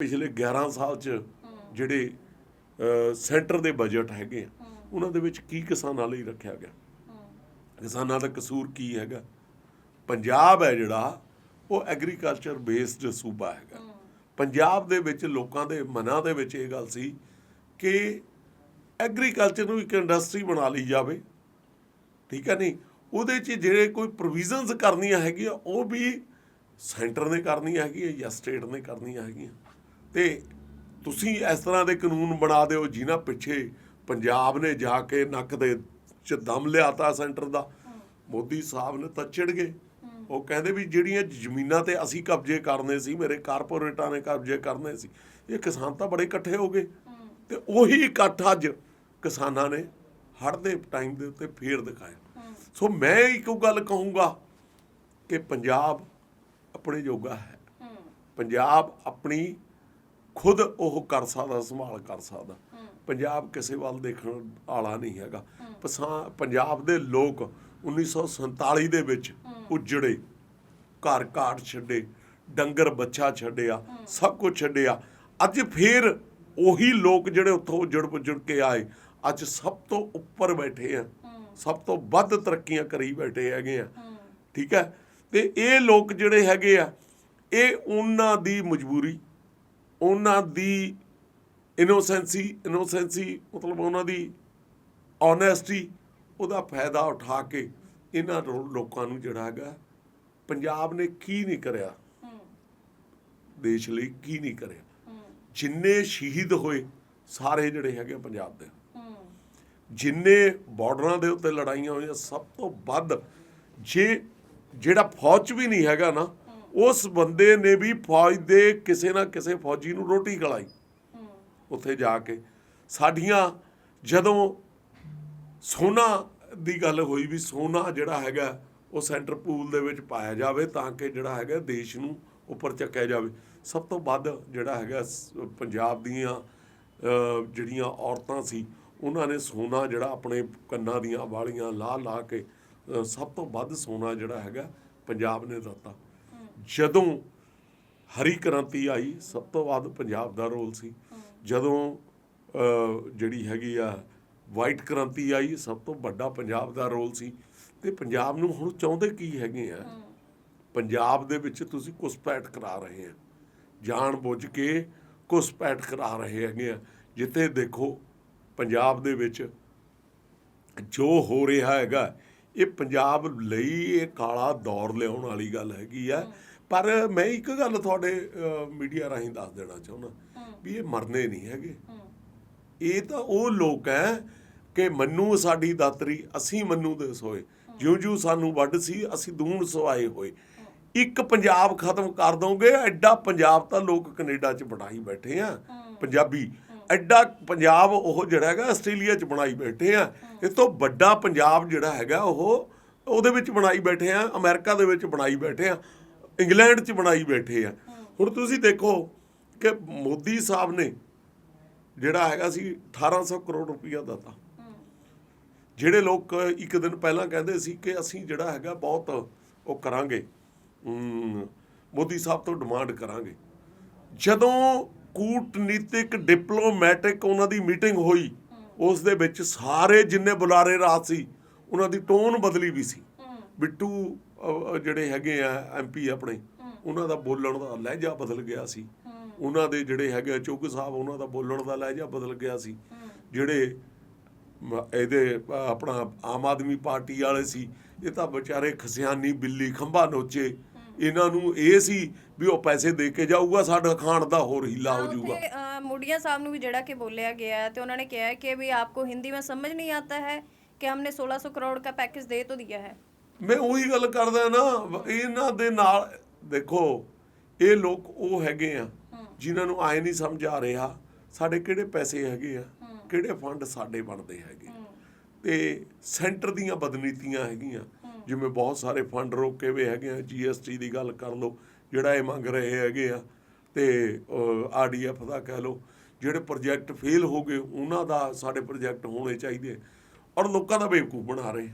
ਪਿਛਲੇ 11 ਸਾਲ ਚ ਜਿਹੜੇ ਸੈਂਟਰ ਦੇ ਬਜਟ ਹੈਗੇ ਆ ਉਹਨਾਂ ਦੇ ਵਿੱਚ ਕੀ ਕਿਸਾਨਾਂ ਲਈ ਰੱਖਿਆ ਗਿਆ? ਕਿਸਾਨਾਂ ਦਾ ਕਸੂਰ ਕੀ ਹੈਗਾ? ਪੰਜਾਬ ਹੈ ਜਿਹੜਾ ਉਹ ਐਗਰੀਕਲਚਰ ਬੇਸਡ ਸੂਬਾ ਹੈਗਾ। ਪੰਜਾਬ ਦੇ ਵਿੱਚ ਲੋਕਾਂ ਦੇ ਮਨਾਂ ਦੇ ਵਿੱਚ ਇਹ ਗੱਲ ਸੀ ਕਿ ਐਗਰੀਕਲਚਰ ਨੂੰ ਇੱਕ ਇੰਡਸਟਰੀ ਬਣਾ ਲਈ ਜਾਵੇ। ਠੀਕ ਹੈ ਨਹੀਂ? ਉਹਦੇ 'ਚ ਜਿਹੜੇ ਕੋਈ ਪ੍ਰੋਵੀਜ਼ਨਸ ਕਰਨੀਆਂ ਹੈਗੀਆਂ ਉਹ ਵੀ ਸੈਂਟਰ ਨੇ ਕਰਨੀਆਂ ਹੈਗੀਆਂ ਜਾਂ ਸਟੇਟ ਨੇ ਕਰਨੀਆਂ ਹੈਗੀਆਂ। ਤੇ ਤੁਸੀਂ ਇਸ ਤਰ੍ਹਾਂ ਦੇ ਕਾਨੂੰਨ ਬਣਾ ਦਿਓ ਜਿਨ੍ਹਾਂ ਪਿੱਛੇ ਪੰਜਾਬ ਨੇ ਜਾ ਕੇ ਨੱਕ ਦੇ ਚ ਦਮ ਲਿਆਤਾ ਸੈਂਟਰ ਦਾ। ਮੋਦੀ ਸਾਹਿਬ ਨੇ ਤਾਂ ਚਿੜ ਗਏ ਉਹ ਕਹਿੰਦੇ ਵੀ ਜਿਹੜੀਆਂ ਜ਼ਮੀਨਾਂ ਤੇ ਅਸੀਂ ਕਬਜ਼ੇ ਕਰਨੇ ਸੀ ਮੇਰੇ ਕਾਰਪੋਰੇਟਾਂ ਨੇ ਕਬਜ਼ੇ ਕਰਨੇ ਸੀ ਇਹ ਕਿਸਾਨ ਤਾਂ ਬੜੇ ਇਕੱਠੇ ਹੋ ਗਏ। ਤੇ ਉਹੀ ਇਕੱਠ ਅੱਜ ਕਿਸਾਨਾਂ ਨੇ ਹੜ੍ਹ ਦੇ ਟਾਈਮ ਦੇ ਉੱਤੇ ਫੇਰ ਦਿਖਾਇਆ। ਸੋ ਮੈਂ ਇੱਕ ਗੱਲ ਕਹੂੰਗਾ ਕਿ ਪੰਜਾਬ ਆਪਣੇ ਜੋਗਾ ਹੈ। ਪੰਜਾਬ ਆਪਣੀ ਖੁਦ ਉਹ ਕਰ ਸਕਦਾ, ਸੰਭਾਲ ਕਰ ਸਕਦਾ। ਪੰਜਾਬ ਕਿਸੇ ਵੱਲ ਦੇਖਣ ਆਲਾ ਨਹੀਂ ਹੈਗਾ। ਪਸਾ- ਪੰਜਾਬ ਦੇ ਲੋਕ 1947 ਦੇ ਵਿੱਚ ਉਜੜੇ, ਘਰ ਘਾਟ ਛੱਡੇ, ਡੰਗਰ ਬੱਚਾ ਛੱਡਿਆ, ਸਭ ਕੁਝ ਛੱਡਿਆ। ਅੱਜ ਫੇਰ ਉਹੀ ਲੋਕ ਜਿਹੜੇ ਉੱਥੋਂ ਉਜੜ ਪੁਜੜ ਕੇ ਆਏ, ਅੱਜ ਸਭ ਤੋਂ ਉੱਪਰ ਬੈਠੇ ਆ। ਸਭ ਤੋਂ ਵੱਧ ਤਰੱਕੀਆਂ ਕਰੀ ਬੈਠੇ ਹੈਗੇ ਆ। ਠੀਕ ਹੈ? ਤੇ ਇਹ ਲੋਕ ਜਿਹੜੇ ਹੈਗੇ ਆ, ਇਹ ਉਹਨਾਂ ਦੀ ਮਜਬੂਰੀ ਉਹਨਾਂ ਦੀ ਇਨੋਸੈਂਸੀ ਇਨੋਸੈਂਸੀ ਮਤਲਬ ਉਹਨਾਂ ਦੀ ਓਨੈਸਟੀ ਉਹਦਾ ਫਾਇਦਾ ਉਠਾ ਕੇ ਇਹਨਾਂ ਲੋਕਾਂ ਨੂੰ ਜਿਹੜਾ ਹੈਗਾ ਪੰਜਾਬ ਨੇ ਕੀ ਨਹੀਂ ਕਰਿਆ? ਦੇਸ਼ ਲਈ ਕੀ ਨਹੀਂ ਕਰਿਆ? ਜਿੰਨੇ ਸ਼ਹੀਦ ਹੋਏ ਸਾਰੇ ਜਿਹੜੇ ਹੈਗੇ ਪੰਜਾਬ ਦੇ। ਜਿੰਨੇ ਬਾਰਡਰਾਂ ਦੇ ਉੱਤੇ ਲੜਾਈਆਂ ਹੋਈਆਂ ਸਭ ਤੋਂ ਵੱਧ ਜੇ ਜਿਹੜਾ ਫੌਜ ਵੀ ਨਹੀਂ ਹੈਗਾ ਨਾ ਉਸ ਬੰਦੇ ਨੇ ਵੀ ਫੌਜ ਦੇ ਕਿਸੇ ਨਾ ਕਿਸੇ ਫੌਜੀ ਨੂੰ ਰੋਟੀ ਖਲਾਈ। ਉੱਥੇ ਜਾ ਕੇ ਸਾਡੀਆਂ ਜਦੋਂ ਸੋਨਾ ਦੀ ਗੱਲ ਹੋਈ ਵੀ ਸੋਨਾ ਜਿਹੜਾ ਹੈਗਾ ਉਹ ਸੈਂਟਰ ਪੂਲ ਦੇ ਵਿੱਚ ਪਾਇਆ ਜਾਵੇ ਤਾਂ ਕਿ ਜਿਹੜਾ ਹੈਗਾ ਦੇਸ਼ ਨੂੰ ਉੱਪਰ ਚੱਕਿਆ ਜਾਵੇ। ਸਭ ਤੋਂ ਵੱਧ ਜਿਹੜਾ ਹੈਗਾ ਪੰਜਾਬ ਦੀਆਂ ਜਿਹੜੀਆਂ ਔਰਤਾਂ ਸੀ ਉਹਨਾਂ ਨੇ ਸੋਨਾ ਜਿਹੜਾ ਆਪਣੇ ਕੰਨਾਂ ਦੀਆਂ ਵਾਲੀਆਂ ਲਾ ਲਾ ਕੇ ਸਭ ਤੋਂ ਵੱਧ ਸੋਨਾ ਜਿਹੜਾ ਹੈਗਾ ਪੰਜਾਬ ਨੇ ਦਿੱਤਾ। ਜਦੋਂ ਹਰੀ ਕ੍ਰਾਂਤੀ ਆਈ ਸਭ ਤੋਂ ਵੱਧ ਪੰਜਾਬ ਦਾ ਰੋਲ ਸੀ। ਜਦੋਂ ਜਿਹੜੀ ਹੈਗੀ ਆ ਵਾਈਟ ਕ੍ਰਾਂਤੀ ਆਈ ਸਭ ਤੋਂ ਵੱਡਾ ਪੰਜਾਬ ਦਾ ਰੋਲ ਸੀ। ਤੇ ਪੰਜਾਬ ਨੂੰ ਹੁਣ ਚਾਹੁੰਦੇ ਕੀ ਹੈਗੇ ਆ? ਪੰਜਾਬ ਦੇ ਵਿੱਚ ਤੁਸੀਂ ਘੁਸਪੈਠ ਕਰਾ ਰਹੇ ਆ। ਜਾਣ ਬੁੱਝ ਕੇ ਘੁਸਪੈਠ ਕਰਾ ਰਹੇ ਹੈਗੇ ਆ। ਜਿੱਥੇ ਦੇਖੋ ਪੰਜਾਬ ਦੇ ਵਿੱਚ ਜੋ ਹੋ ਰਿਹਾ ਹੈਗਾ ਇਹ ਪੰਜਾਬ ਲਈ ਇਹ ਕਾਲਾ ਦੌਰ ਲਿਆਉਣ ਵਾਲੀ ਗੱਲ ਹੈਗੀ ਆ। ਪਰ ਮੈਂ ਇੱਕ ਗੱਲ ਤੁਹਾਡੇ ਮੀਡੀਆ ਰਾਹੀਂ ਦੱਸ ਦੇਣਾ ਚਾਹੁੰਦਾ। ਵੀ ਇਹ ਮਰਨੇ ਨਹੀਂ ਹੈਗੇ। ਇਹ ਤਾਂ ਉਹ ਲੋਕ ਹੈ ਕਿ ਮੰਨੂ ਸਾਡੀ ਦਾਤਰੀ, ਅਸੀਂ ਮੰਨੂ ਦੇ ਸੋਏ। ਜਿਉਂ ਜਿਉਂ ਸਾਨੂੰ ਵੱਡ ਸੀ, ਅਸੀਂ ਦੂਣ ਸਵਾਏ ਹੋਏ। ਇੱਕ ਪੰਜਾਬ ਖਤਮ ਕਰ ਦੋਗੇ, ਐਡਾ ਪੰਜਾਬ ਤਾਂ ਲੋਕ ਕੈਨੇਡਾ 'ਚ ਬਣਾਈ ਬੈਠੇ ਆ। ਪੰਜਾਬੀ, ਐਡਾ ਪੰਜਾਬ ਉਹ ਜਿਹੜਾ ਹੈਗਾ, ਆਸਟ੍ਰੇਲੀਆ 'ਚ ਬਣਾਈ ਬੈਠੇ ਆ। ਇਸ ਤੋਂ ਵੱਡਾ ਪੰਜਾਬ ਜਿਹੜਾ ਹੈਗਾ, ਉਹ ਉਹਦੇ ਵਿੱਚ ਬਣਾਈ ਬੈਠੇ ਆ, ਅਮਰੀਕਾ ਦੇ ਵਿੱਚ ਬਣਾਈ ਬੈਠੇ ਆ। ਇੰਗਲੈਂਡ 'ਚ ਬਣਾਈ ਬੈਠੇ ਆ। ਹੁਣ ਤੁਸੀਂ ਦੇਖੋ ਕਿ ਮੋਦੀ ਸਾਹਿਬ ਨੇ ਜਿਹੜਾ ਹੈਗਾ ਸੀ 1800 ਕਰੋੜ ਰੁਪਈਆ ਦਿੱਤਾ। ਜਿਹੜੇ ਲੋਕ ਇੱਕ ਦਿਨ ਪਹਿਲਾਂ ਕਹਿੰਦੇ ਸੀ ਕਿ ਅਸੀਂ ਜਿਹੜਾ ਹੈਗਾ ਬਹੁਤ ਉਹ ਕਰਾਂਗੇ ਮੋਦੀ ਸਾਹਿਬ ਤੋਂ ਡਿਮਾਂਡ ਕਰਾਂਗੇ। ਜਦੋਂ ਕੂਟਨੀਤਿਕ ਡਿਪਲੋਮੈਟਿਕ ਉਹਨਾਂ ਦੀ ਮੀਟਿੰਗ ਹੋਈ, ਉਸ ਦੇ ਵਿੱਚ ਸਾਰੇ ਜਿੰਨੇ ਬੁਲਾਰੇ ਰਾਤ ਸੀ, ਉਹਨਾਂ ਦੀ ਟੋਨ ਬਦਲੀ ਵੀ ਸੀ। ਬਿੱਟੂ ਜਿਹੜੇ ਹੈਗੇ ਆ ਐਮਪੀ ਆਪਣੇ ਉਹਨਾਂ ਦਾ ਬੋਲਣ ਦਾ ਲਹਿਜਾ ਬਦਲ ਗਿਆ ਸੀ ਉਹਨਾਂ ਦੇ ਜਿਹੜੇ ਹੈਗੇ ਆ ਚੁੱਗ ਸਾਹਿਬ ਉਹਨਾਂ ਦਾ ਬੋਲਣ ਦਾ ਲਹਿਜਾ ਬਦਲ ਗਿਆ ਸੀ ਜਿਹੜੇ ਮ- ਇਹਦੇ ਅ, ਆਪਣਾ ਆਮ ਆਦਮੀ ਪਾਰਟੀ ਵਾਲੇ ਸੀ ਇਹ ਤਾਂ ਵਿਚਾਰੇ ਖਸਿਆਨੀ ਬਿੱਲੀ ਖੰਭਾ ਨੋਚੇ ਇਹਨਾਂ ਨੂੰ ਇਹ ਸੀ ਵੀ ਉਹ ਪੈਸੇ ਦੇ ਕੇ ਜਾਊਗਾ ਸਾਡਾ ਖਾਣ ਦਾ ਹੋਰ ਹੀਲਾ ਹੋ ਜਾਊਗਾ ਉੱਥੇ ਅ, ਮੁੰਡੀਆਂ ਸਾਹਿਬ ਨੂੰ ਵੀ ਜਿਹੜਾ ਕਿ ਬੋਲਿਆ ਗਿਆ ਹੈ ਤੇ ਉਹਨਾਂ ਨੇ ਕਿਹਾ ਹੈ ਕਿ ਵੀ ਆਪਕੋ ਹਿੰਦੀ में समझ नहीं आता है कि हमने 1600 करोड़ का पैकेज दे तो दिया है ਮੈਂ ਉਹੀ ਗੱਲ ਕਰਦਾ ਨਾ ਇਹਨਾਂ ਦੇ ਨਾਲ ਦੇਖੋ ਇਹ ਲੋਕ ਉਹ ਹੈਗੇ ਆ ਜਿਨ੍ਹਾਂ ਨੂੰ ਆਏ ਨਹੀਂ ਸਮਝ ਆ ਰਿਹਾ ਸਾਡੇ ਕਿਹੜੇ ਪੈਸੇ ਹੈਗੇ ਆ ਕਿਹੜੇ ਫੰਡ ਸਾਡੇ ਬਣਦੇ ਹੈਗੇ। ਤੇ ਸੈਂਟਰ ਦੀਆਂ ਬਦਨੀਤੀਆਂ ਹੈਗੀਆਂ। ਜਿਵੇਂ ਬਹੁਤ ਸਾਰੇ ਫੰਡ ਰੋਕੇ ਹੋਏ ਹੈਗੇ ਆ ਜੀਐਸਟੀ ਦੀ ਗੱਲ ਕਰ ਲਓ ਜਿਹੜਾ ਇਹ ਮੰਗ ਰਹੇ ਹੈਗੇ ਆ। ਤੇ ਆਰਡੀਐਫ ਦਾ ਕਹਿ ਲਓ ਜਿਹੜੇ ਪ੍ਰੋਜੈਕਟ ਫੇਲ ਹੋ ਗਏ ਉਹਨਾਂ ਦਾ ਸਾਡੇ ਪ੍ਰੋਜੈਕਟ ਹੋਣੇ ਚਾਹੀਦੇ। ਔਰ ਲੋਕਾਂ ਦਾ ਬੇਵਕੂਫ ਬਣਾ ਰਹੇ।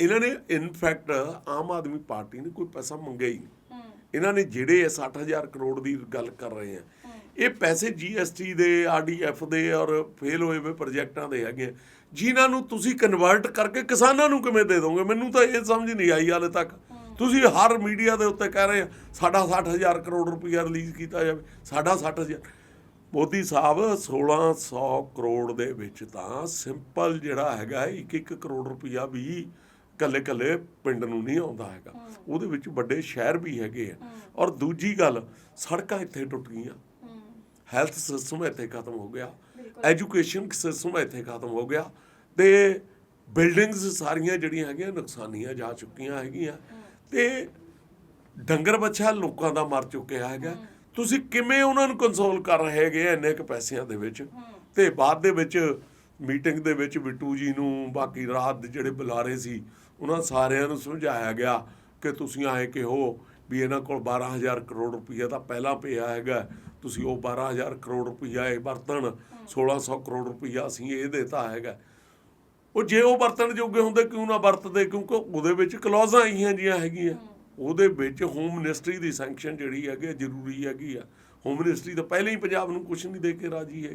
ਇਹਨਾਂ ਨੇ ਇਨਫੈਕਟ ਆਮ ਆਦਮੀ ਪਾਰਟੀ ਨੇ ਕੋਈ ਪੈਸਾ ਮੰਗਿਆ ਹੀ ਨਹੀਂ। ਇਹਨਾਂ ਨੇ ਜਿਹੜੇ ਇਹ 60000 ਕਰੋੜ ਦੀ ਗੱਲ ਕਰ ਰਹੇ ਆ ਇਹ ਪੈਸੇ ਜੀਐਸਟੀ ਦੇ ਆਰਡੀਐਫ ਦੇ ਔਰ ਫੇਲ ਹੋਏ ਹੋਏ ਪ੍ਰੋਜੈਕਟਾਂ ਦੇ ਹੈਗੇ ਜਿਨ੍ਹਾਂ ਨੂੰ ਤੁਸੀਂ ਕਨਵਰਟ ਕਰਕੇ ਕਿਸਾਨਾਂ ਨੂੰ ਕਿਵੇਂ ਦੇ ਦੋਗੇ? ਮੈਨੂੰ ਤਾਂ ਇਹ ਸਮਝ ਨਹੀਂ ਆਈ ਹਾਲੇ ਤੱਕ। ਤੁਸੀਂ ਹਰ ਮੀਡੀਆ ਦੇ ਉੱਤੇ ਕਹਿ ਰਹੇ ਆ ਸਾਡਾ 60000 ਕਰੋੜ ਰੁਪਈਆ ਰਿਲੀਜ਼ ਕੀਤਾ ਜਾਵੇ। ਸਾਡਾ 60000 ਮੋਦੀ ਸਾਹਿਬ 1600 ਕਰੋੜ ਦੇ ਵਿੱਚ ਤਾਂ ਸਿੰਪਲ ਜਿਹੜਾ ਹੈਗਾ ਇੱਕ ਇੱਕ ਕਰੋੜ ਰੁਪਈਆ ਵੀ ਕੱਲੇ ਕੱਲੇ ਪਿੰਡ ਨੂੰ ਨਹੀਂ ਆਉਂਦਾ ਹੈਗਾ। ਉਹਦੇ ਵਿੱਚ ਵੱਡੇ ਸ਼ਹਿਰ ਵੀ ਹੈਗੇ ਆ। ਔਰ ਦੂਜੀ ਗੱਲ ਸੜਕਾਂ ਇੱਥੇ ਟੁੱਟ ਗਈਆਂ। ਹੈਲਥ ਸਿਸਟਮ ਇੱਥੇ ਖਤਮ ਹੋ ਗਿਆ। ਐਜੂਕੇਸ਼ਨ ਸਿਸਟਮ ਇੱਥੇ ਖਤਮ ਹੋ ਗਿਆ। ਤੇ ਬਿਲਡਿੰਗਸ ਸਾਰੀਆਂ ਜਿਹੜੀਆਂ ਹੈਗੀਆਂ ਨੁਕਸਾਨੀਆਂ ਜਾ ਚੁੱਕੀਆਂ ਹੈਗੀਆਂ। ਤੇ ਡੰਗਰ ਬੱਚਾ ਲੋਕਾਂ ਦਾ ਮਰ ਚੁੱਕਿਆ ਹੈਗਾ। ਤੁਸੀਂ ਕਿਵੇਂ ਉਹਨਾਂ ਨੂੰ ਕੰਸੋਲ ਕਰ ਰਹੇ ਹੈਗੇ ਇੰਨੇ ਕੁ ਪੈਸਿਆਂ ਦੇ ਵਿੱਚ? ਤੇ ਬਾਅਦ ਦੇ ਵਿੱਚ ਮੀਟਿੰਗ ਦੇ ਵਿੱਚ ਬਿੱਟੂ ਜੀ ਨੂੰ ਬਾਕੀ ਰਾਤ ਦੇ ਜਿਹੜੇ ਬੁਲਾਰੇ ਸੀ ਉਹਨਾਂ ਸਾਰਿਆਂ ਨੂੰ ਸਮਝਾਇਆ ਗਿਆ ਕਿ ਤੁਸੀਂ ਆਏ ਕਿਹੋ ਵੀ ਇਹਨਾਂ ਕੋਲ 12000 ਕਰੋੜ ਰੁਪਈਆ ਤਾਂ ਪਹਿਲਾਂ ਪਿਆ ਹੈਗਾ। ਤੁਸੀਂ ਉਹ 12000 ਕਰੋੜ ਰੁਪਈਆ ਇਹ ਵਰਤਣ 1600 ਕਰੋੜ ਰੁਪਈਆ ਅਸੀਂ ਇਹ ਦੇਤਾ ਹੈਗਾ। ਉਹ ਜੇ ਉਹ ਵਰਤਣ ਜੋਗੇ ਹੁੰਦੇ ਕਿਉਂ ਨਾ ਵਰਤਦੇ? ਕਿਉਂਕਿ ਉਹਦੇ ਵਿੱਚ ਕਲੌਜ਼ਾਂ ਆਈਆਂ ਜੀਆਂ ਹੈਗੀਆਂ। ਉਹਦੇ ਵਿੱਚ ਹੋਮ ਮਿਨਿਸਟਰੀ ਦੀ ਸੈਂਕਸ਼ਨ ਜਿਹੜੀ ਹੈਗੀ ਆ, ਜ਼ਰੂਰੀ ਹੈਗੀ ਆ। ਹੋਮ ਮਿਨਿਸਟਰੀ ਤਾਂ ਪਹਿਲਾਂ ਹੀ ਪੰਜਾਬ ਨੂੰ ਕੁਝ ਨਹੀਂ ਦੇ ਕੇ ਰਾਜੀ ਹੈਗੀ।